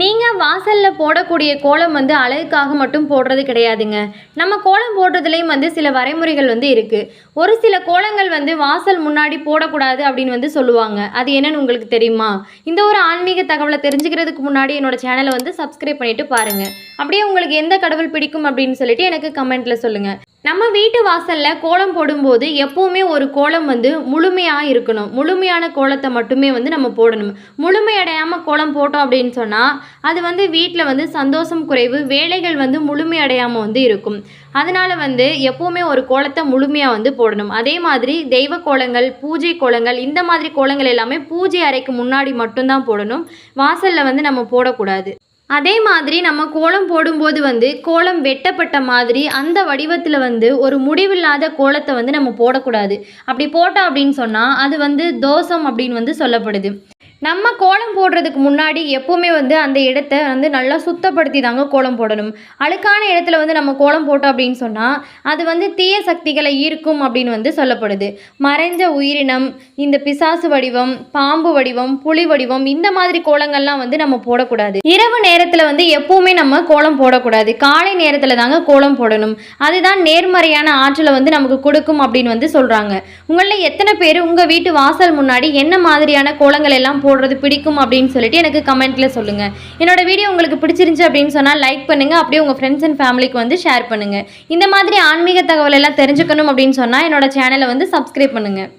நீங்கள் வாசலில் போடக்கூடிய கோலம் வந்து அழகுக்காக மட்டும் போடுறது கிடையாதுங்க. நம்ம கோலம் போடுறதுலேயும் வந்து சில வரைமுறைகள் வந்து இருக்குது ஒரு சில கோலங்கள் வந்து வாசல் முன்னாடி போடக்கூடாது அப்படின்னு வந்து சொல்லுவாங்க. அது என்னன்னு உங்களுக்கு தெரியுமா? இந்த ஒரு ஆன்மீக தகவலை தெரிஞ்சுக்கிறதுக்கு முன்னாடி என்னோடய சேனலை வந்து சப்ஸ்கிரைப் பண்ணிட்டு பாருங்கள் அப்படியே உங்களுக்கு எந்த கடவுள் பிடிக்கும் அப்படின்னு சொல்லிட்டு எனக்கு கமெண்ட்டில் சொல்லுங்கள் நம்ம வீட்டு வாசலில் கோலம் போடும்போது எப்போவுமே ஒரு கோலம் வந்து முழுமையாக இருக்கணும். முழுமையான கோலத்தை மட்டுமே வந்து நம்ம போடணும். முழுமையடையாமல் கோலம் போட்டோம் அப்படின்னு சொன்னால் அது வந்து வீட்டில் வந்து சந்தோஷம் குறைவு வேலைகள் வந்து முழுமையடையாமல் வந்து இருக்கும். அதனால் வந்து எப்போவுமே ஒரு கோலத்தை முழுமையாக வந்து போடணும். அதே மாதிரி தெய்வ கோலங்கள் பூஜை கோலங்கள் இந்த மாதிரி கோலங்கள் எல்லாமே பூஜை அறைக்கு முன்னாடி மட்டும்தான் போடணும். வாசலில் வந்து நம்ம போடக்கூடாது. அதே மாதிரி நம்ம கோலம் போடும்போது வந்து கோலம் வெட்டப்பட்ட மாதிரி அந்த வடிவத்தில் வந்து ஒரு முடிவில்லாத கோலத்தை வந்து நம்ம போடக்கூடாது. அப்படி போட்டோம் அப்படின்னு சொன்னால் அது வந்து தோஷம் அப்படின்னு வந்து சொல்லப்படுது. நம்ம கோலம் போடுறதுக்கு முன்னாடி எப்போவுமே வந்து அந்த இடத்த வந்து நல்லா சுத்தப்படுத்தி தாங்க கோலம் போடணும். அழுக்கான இடத்துல வந்து நம்ம கோலம் போட்டோம் அப்படின்னு சொன்னால் அது வந்து தீய சக்திகளை ஈர்க்கும் அப்படின்னு வந்து சொல்லப்படுது. மறைஞ்ச உயிரினம் இந்த பிசாசு வடிவம் பாம்பு வடிவம் புலி வடிவம் இந்த மாதிரி கோலங்கள்லாம் வந்து நம்ம போடக்கூடாது. இரவு நேரத்தில் வந்து எப்போவுமே நம்ம கோலம் போடக்கூடாது. காலை நேரத்தில் தாங்க கோலம் போடணும். அதுதான் நேர்மறையான ஆற்றலை வந்து நமக்கு கொடுக்கும் அப்படின்னு வந்து சொல்கிறாங்க உங்களில் எத்தனை பேர் உங்கள் வீட்டு வாசல் முன்னாடி என்ன மாதிரியான கோலங்கள் எல்லாம் போடுறது பிடிக்கும் அப்படின்னு சொல்லிட்டு எனக்கு கமெண்ட்டில் சொல்லுங்கள் என்னோட வீடியோ உங்களுக்கு பிடிச்சிருந்துச்சு அப்படின்னு சொன்னால் லைக் பண்ணுங்கள் அப்படியே உங்கள் ஃப்ரெண்ட்ஸ் அண்ட் ஃபேமிலிக்கு வந்து ஷேர் பண்ணுங்கள் இந்த மாதிரி ஆன்மீக தகவல் எல்லாம் தெரிஞ்சுக்கணும் அப்படின்னு சொன்னால் என்னோட சேனலை வந்து சப்ஸ்கிரைப் பண்ணுங்கள்